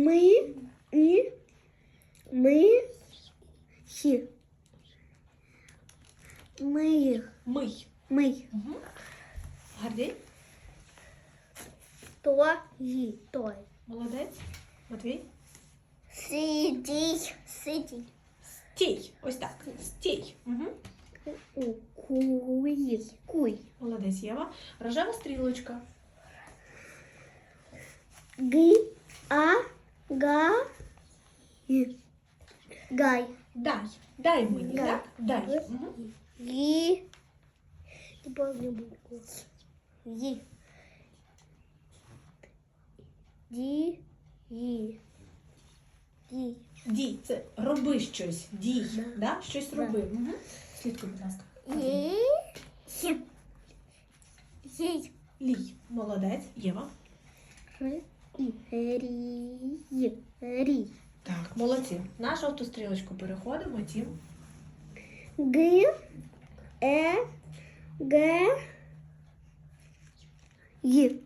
Ми і ми хі. Ми Мий. ми Угу. Гордій. то ї той. Молодець. Матвій. Сидіть, сидіть. Стій. Ось так. Стій. Угу. У куй, куй. Молодець, Єва. Рожева стрілочка. Ги, а, га. Гай. Дай. Дай мені, Дай. так? Дай. Ги. Не помню букву. Ги. Ди, ї. Ди. Дій. Це роби щось. Дій. Да. Да? Щось роби. Угу. Слідкуй, будь ласка. Ї. Хі. Лій. Молодець. Єва. Р. Рі. Рі. Так, молодці. На жовту стрілочку переходимо. Тім. Г, Е, Г, Й.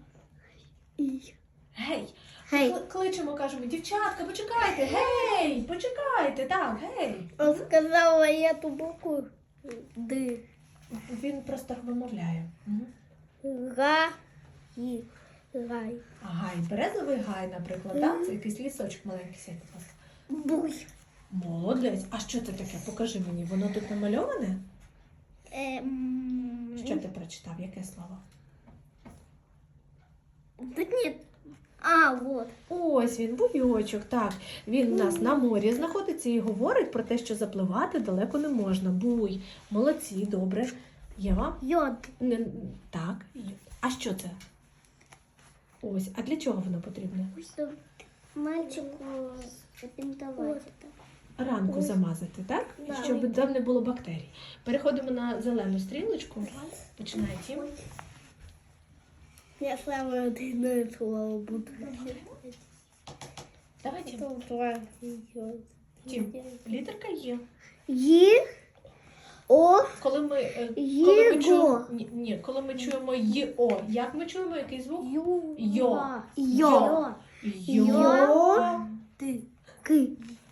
Гей. Гей. Кли- Кличемо, кажемо, дівчатка, почекайте, гей, почекайте, так, гей. Он сказала я ту букву Д. Він просто вимовляє. Га, Й. Гай. Гай, березовий гай, наприклад, так? Це якийсь лісочок маленький сядь, будь ласка. Буй. Молодець. А що це таке? Покажи мені, воно тут намальоване? Ем... Що ти прочитав? Яке слово? Да нет. А, вот. Ось він, буйочок, так. Він у нас на морі знаходиться і говорить про те, що запливати далеко не можна. Буй. Молодці, добре. Єва? Йод. Не, так. А що це? Ось, а для чого воно потрібне? Чтобы мальчику запинтовать это. Ранку замазати, так? Да. Щоб там не було бактерій. Переходимо на зелену стрілочку. Починає тім. Я самое длинное слово буду. Давай тім. Літерка є. Е, О, Коли ми, е, коли ми чуємо, ні, ні, коли ми чуємо ЙО, як ми чуємо який звук? Ю. Йо. Йо. Йо. Йо. Ты. К.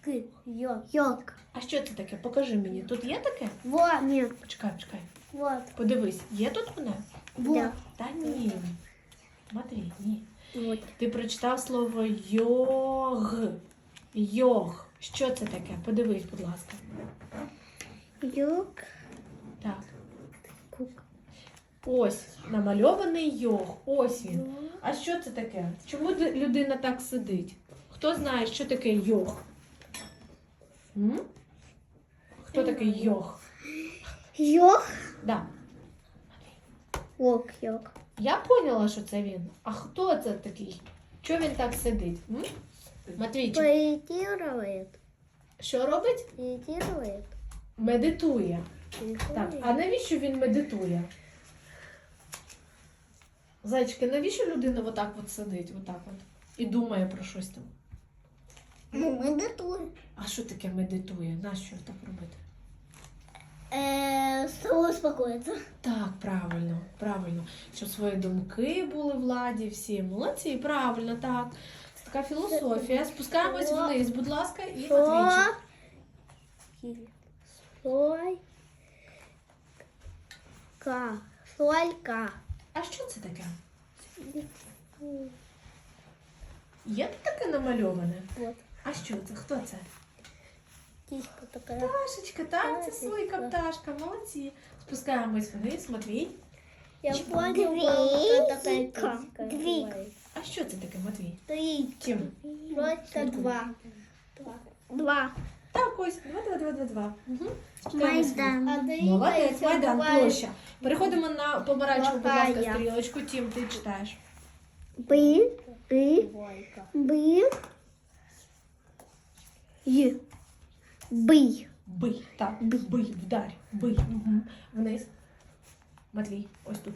К. Йо. Йок. А що це таке? Покажи мені. Тут є таке? Вот. Нет. Почекай, почекай. Вот. Подивись, є тут воно? Вот. Та ні. Матвій, ні. Вот. Ти прочитав слово йог. Йог. Що це таке? Подивись, будь ласка. Йок. Так. Ось намальований йог. Ось він. А що це таке? Чому людина так сидить? Хто знає, що таке йог? М? Хто такий йог? Йок. Да. Ок. Йок. Я поняла, що це він. А хто це такий? Чого він так сидить? М? Матвійчик, Поэтирует. що робить? Медитує. Так, а навіщо він медитує? Зайчики, навіщо людина отак от сидить, отак от, і думає про щось там? Ну, медитует. А що таке медитує? Нащо так робити? Чтобы успокоиться. Так, правильно, правильно. Щоб свої думки були в ладі, всі молодці, правильно, так. Це така філософія. Спускаємось вниз, будь ласка, і Что? Матвійчик. Соль. Ка. Солька. А що це таке? Є тут таке намальоване? Вот. А що це? Хто це? Киська такая. Пташечка, так, це Пташечка. сойка пташка, молодці. Спускаємось вниз, Матвій. Я Чик. понял, мама, такая киська. Двиг. бывает. А що це таке, Матвій? Три. Тім. Просто два. Два. Два. Так, ось, два, два, два, два, два. Угу. Майдан. А три Молодець, еще Майдан, бывает. площа. Переходимо на помаранчеву, будь ласка, Плохая. стрілочку. Тім, ти читаєш. Бы. И. Двойка. Бы. Й. Бы. Бий. Так, Бий. бий, вдарь, бий. Угу. Вниз. Матвій, ось тут.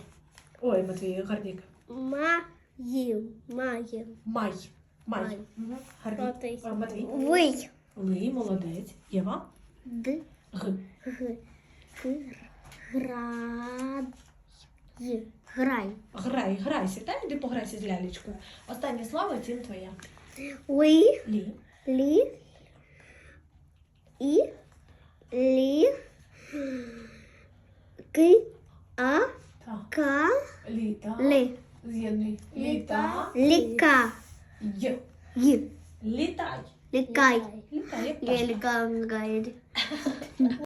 Ой, Матвій, гарнік. Маем. Маем. Май. Май. Май. Угу. Гарнік. Молодець. А, Матвій. Вы. Ли, молодець. Єва. Д. Г. Г. Г. Гра. Й. Грай. Грай, грайся, та йди пограйся з лялечкою. Останнє слово, тім твоя. Ли. Лі. Лі. І. Лі. Ки. А. Ка. Літа. Ли. З'єднуй. Літа. Ліка. Й. Й. Літай. Лікай. Літай, як Я пташка. лікаю.